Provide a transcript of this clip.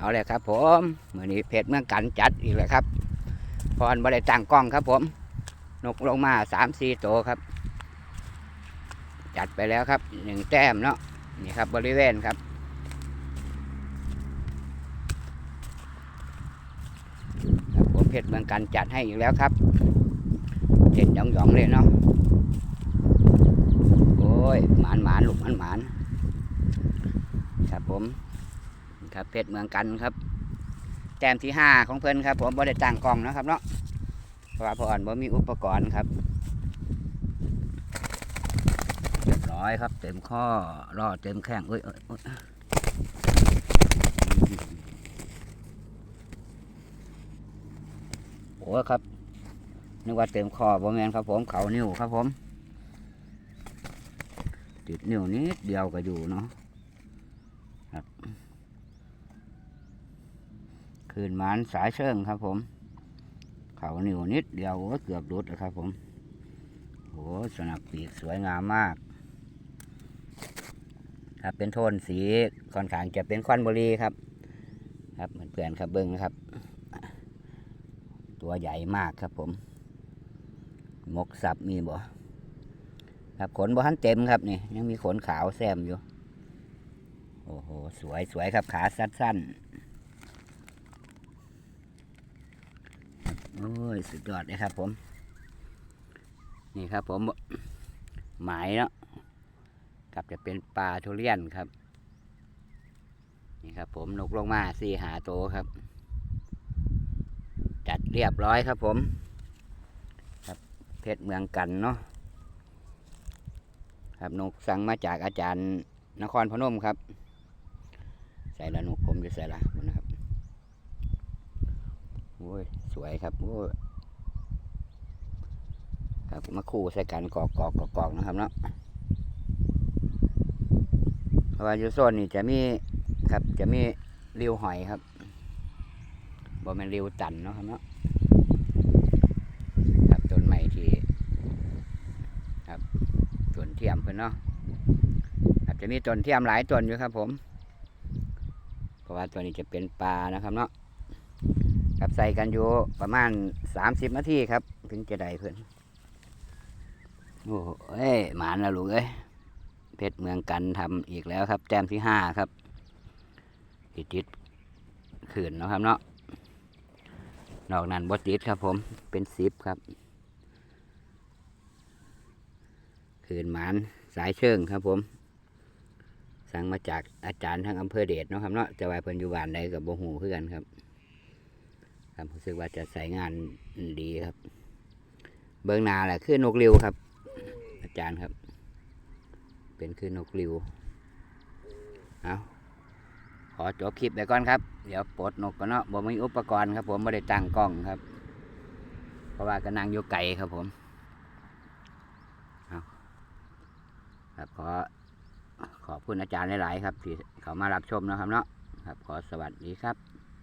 เอาเลยครับผมมือนี้เพจเมืองกันจัดอีกแล้วครับ พรบริตั้งกล้องครับผม นกลงมาสามสี่ตัวครับ จัดไปแล้วครับหนึ่งแต้มเนาะนี่ครับบริเวณครับครับผมเพชรเมืองกันจัดให้อีกแล้วครับเด็ดหยองๆเลยเนาะโอ้ยหมานหมานลูกหมานหมานครับผม ครับเพชรเมืองกันครับ แต้มที่ห้าของเพิ่อนครับ ผมบ่ได้ตั้งกล้องนะครับเนาะเพราะว่าพออ่อนบ่มีอุปกรณ์ครับเรียบร้อยครับ เต็มข้อรอเต็มแข้งเอ้ยโอ้ครับนึกว่าเต็มคอบ่แมนครับ ผมเขานิ้วครับผมติดนิ้วนิดเดียวก็อยู่เนาะคื คืนมันสายเชิงครับผม เขาหนิวนิดเดียวโอ้ยเกือบรุดแล้วครับผมโอ้สนับปีกสวยงามมากครับเป็นโทนสีค่อนข้างจะเป็นควันบุรีครับ ครับเหมือนเพื่อนครับเบิ้งนะครับ ตัวใหญ่มากครับผม มกสับมีบ่ครับขนบ่ทันเต็มครับนี่ยังมีขนขาวแซมอยู่ โอ้โห สวยสวยครับขาสั้นๆ โอ้ย สุดยอดเลยครับผม นี่ครับผม หมายเนาะกับจะเป็นปลาทุเรียนครับ นี่ครับผมนกลงมาสี่หาโตครับ จัดเรียบร้อยครับผม ครับเพชรเมืองกันเนาะครับนกสั่งมาจากอาจารย์นครพนมครับ ใส่ละนกผมจะใส่ละนะครับ โอ้ยสวยครับโอ้ยครับมาคู่ใส่กันกอกกอกกอกกอกนะครับเนาะเพราะว่าอยู่โซนนี่จะมีครับจะมีริวหอยครับบ่เป็นริวตันเนาะครับเนาะครับต้นใหม่ที่ครับต้นเทียมเพิ่อนเนาะครับจะมีต้นเทียมหลายต้นอยู่ครับ ผม เพราะว่าตัวนี้จะเป็นปลานะครับเนาะ ครับใส่กันอยู่ประมาณสามสิบนาทีครับ ถึงจะได้เพื่อนโอ้โหเอ้ยหมานแล้วลูกเอ้ยเพชรเมืองกันทำอีกแล้วครับ แต้มที่ห้าครับติดติดขืนนะครับเนาะนอกนั้นบติดครับผมเป็นสิบครับขืนหมานสายเชิงครับผม สั่งมาจากอาจารย์ทางอำเภอเดชเนาะครับเนาะแต่ว่าเพิ่นอยู่บ้านใดกับบ่หูเพื่อนครับ ครับรู้สึกว่าจะใส่งานดีครับ เบิ้องหน้าแหละคือนกริวครับ อาจารย์ครับ เป็นคือนกริวเอาขอจบคลิปไปก่อนครับ เดี๋ยวปลดนกก่อนเนาะบ่มีอุปกรณ์ครับ ผมไม่ได้ตั้งกล้องครับ เพราะว่าก็นั่งอยู่ไกลครับผมเอาครับขอขอบคุณอาจารย์หลาย ๆ ครับ ที่เขามารับชมนะครับเนาะครับ ขอสวัสดีครับ